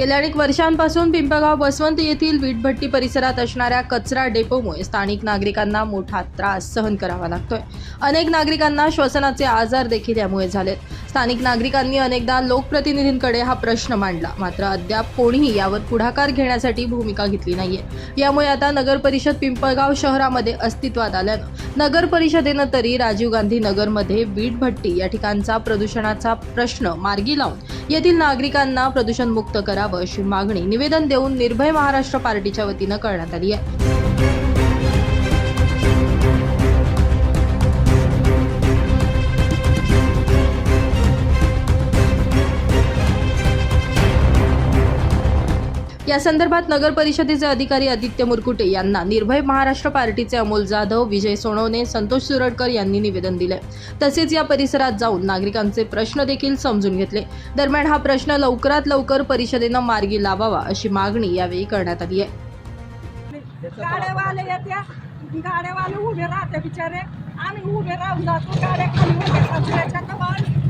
गेल्या अनेक वर्षांपासून पिंपळगाव बसवंत येथील वीटभट्टी परिसरात असणाऱ्या कचरा डेपोमुळे स्थानिक नागरिकांना मोठा त्रास सहन करावा लागतोय. अनेक नागरिकांना श्वसनाचे आजार देखील यामुळे झालेत. स्थानिक नागरिकांनी अनेकदा लोकप्रतिनिधींकडे हा प्रश्न मांडला. मात्र अद्याप कोणीही यावर पुढाकार घेण्यासाठी भूमिका घेतली नाहीये. यामुळे आता नगर परिषद पिंपळगाव शहरामध्ये अस्तित्वात आल्यानं नगर परिषदेनं तरी राजीव गांधी नगरमध्ये वीटभट्टी या ठिकाणचा प्रदूषणाचा प्रश्न मार्गी लावून येथील नागरिकांना प्रदूषणमुक्त करावं अशी मागणी निवेदन देऊन निर्भय महाराष्ट्र पार्टीच्या वतीनं करण्यात आली आहे. या संदर्भात नगर परिषदेचे अधिकारी आदित्य मुरकुटे यांना निर्भय महाराष्ट्र पार्टीचे अमोल जाधव विजय सोनवणे संतोष सुरडकर यांनी निवेदन दिले. तसेच या परिसरात जाऊन नागरिकांचे प्रश्न देखील समजून घेतले. दरम्यान हा प्रश्न लवकरात लवकर परिषदेनं मार्गी लावावा अशी मागणी यावेळी करण्यात आली आहे. गाड्यावाले येत्या. गाड्यावाले उभे राहते बिचारे. आम्ही उभे राहून जातो. गाड्या खाली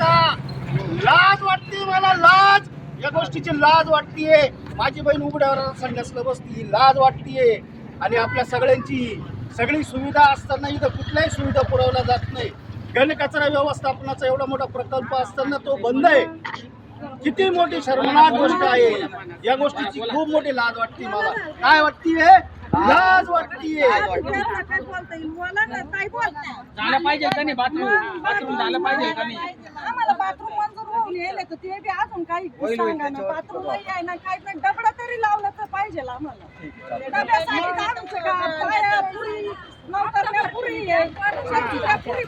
कमाल लाज वाटते मला लाज. या गोष्टीची लाज वाटतीये. माझी बहीण उघड्यावर संडासला बसती ही लाज वाटतीये. आणि आपल्या सगळ्यांची सगळी सुविधा असताना इथं कुठल्याही सुविधा पुरवल्या जात नाही. घनकचरा व्यवस्थापनाचा एवढा मोठा प्रकल्प असताना तो बंद आहे. किती मोठी शर्मनाक गोष्ट आहे. या गोष्टीची खूप मोठी लाज वाटते मला. काय वाटतीये? लाज वाटतीये. झालं पाहिजे का नाही? बाथरूम बाथरूम झालं पाहिजे का नाही? बाथरूम मंजूर होऊन येईल तर ते बी अजून काही सांगा ना. बाथरूम आहे ना काही डबडा तरी लावलं तर पाहिजे आम्हाला. डब्यासाठी तर का पाया पुरी नंतर पुरी आहे. पुरी?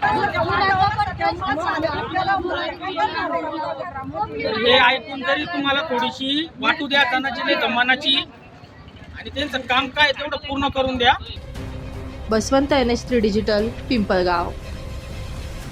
हे ऐकून जरी तुम्हाला थोडीशी वाटू द्या जनाची नाही तर मनाची. आणि त्यांचं काम काय तेवढं पूर्ण करून द्या. Basavant N S three digital Pimpalgaon.